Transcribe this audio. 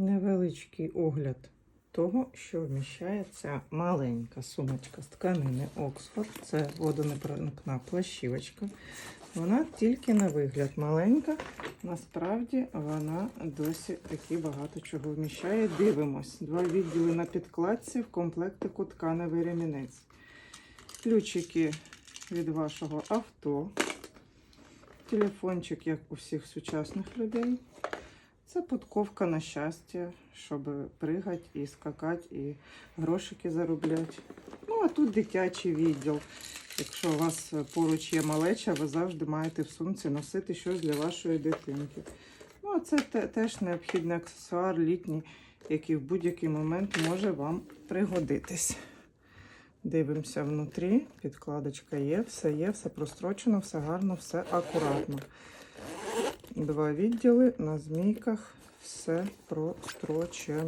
невеличкий огляд того, що вміщає ця маленька сумочка з тканини Оксфорд. Це водонепроникна плащівочка. Вона тільки на вигляд маленька. Насправді вона досі таки багато чого вміщає. Дивимось. Два відділи на підкладці в комплектику тканевий ремінець. Ключики від вашого авто. Телефончик, як у всіх сучасних людей. Це подковка на щастя, щоб пригати і скакати, і грошики заробляти. Ну, а тут дитячий відділ. Якщо у вас поруч є малеча, ви завжди маєте в сумці носити щось для вашої дитинки. Ну, а це теж необхідний аксесуар літній, який в будь-який момент може вам пригодитись. Дивимося внутрі, підкладочка є, все є, все прострочено, все гарно, все акуратно. Два відділи на змійках, все прострочено.